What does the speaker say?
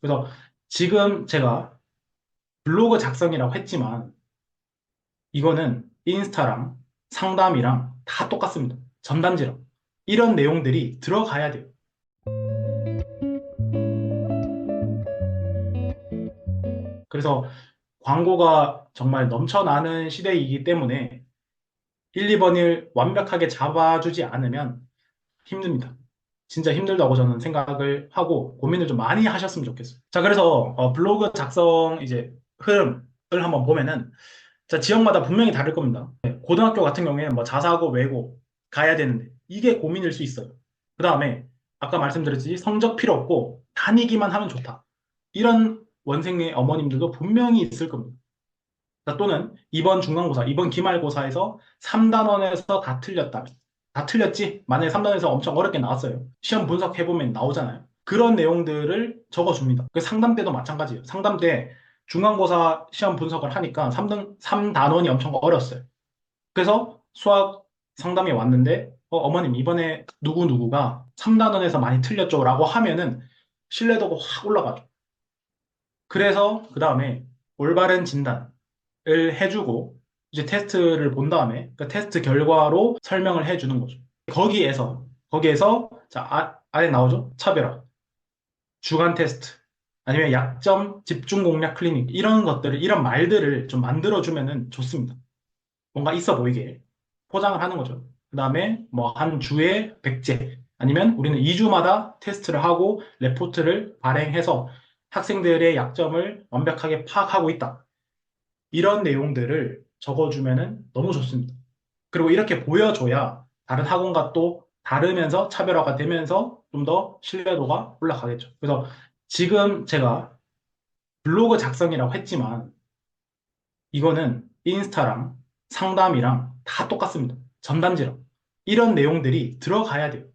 그래서 지금 제가 블로그 작성이라고 했지만 이거는 인스타랑 상담이랑 다 똑같습니다. 전단지랑. 이런 내용들이 들어가야 돼요. 그래서 광고가 정말 넘쳐나는 시대이기 때문에 1, 2번을 완벽하게 잡아주지 않으면 힘듭니다. 진짜 힘들다고 저는 생각을 하고 고민을 좀 많이 하셨으면 좋겠어요. 자, 그래서 어, 블로그 작성 이제 흐름을 한번 보면은 자, 지역마다 분명히 다를 겁니다. 네, 고등학교 같은 경우에는 뭐 자사고, 외고 가야 되는데 이게 고민일 수 있어요. 그 다음에 아까 말씀드렸듯이 성적 필요 없고 다니기만 하면 좋다. 이런 원생의 어머님들도 분명히 있을 겁니다. 자, 또는 이번 중간고사, 이번 기말고사에서 3단원에서 다 틀렸다. 다 틀렸지? 만약에 3단원에서 엄청 어렵게 나왔어요. 시험 분석해보면 나오잖아요. 그런 내용들을 적어줍니다. 그 상담 때도 마찬가지예요. 상담 때 중간고사 시험 분석을 하니까 3등, 3단원이 엄청 어렸어요. 그래서 수학 상담이 왔는데, 어, 머님 이번에 누구누구가 3단원에서 많이 틀렸죠? 라고 하면은 신뢰도가 확 올라가죠. 그래서 그 다음에 올바른 진단을 해주고 이제 테스트를 본 다음에 그 테스트 결과로 설명을 해주는 거죠. 거기에서 거기에서 자 아, 아래 나오죠 차별화, 주간 테스트 아니면 약점 집중 공략 클리닉 이런 것들을 이런 말들을 좀 만들어 주면은 좋습니다. 뭔가 있어 보이게 포장을 하는 거죠. 그 다음에 뭐 한 주에 100제 아니면 우리는 2주마다 테스트를 하고 레포트를 발행해서 학생들의 약점을 완벽하게 파악하고 있다. 이런 내용들을 적어주면은 너무 좋습니다. 그리고 이렇게 보여줘야 다른 학원과 또 다르면서 차별화가 되면서 좀 더 신뢰도가 올라가겠죠. 그래서 지금 제가 블로그 작성이라고 했지만 이거는 인스타랑 상담이랑 다 똑같습니다. 전단지랑. 이런 내용들이 들어가야 돼요.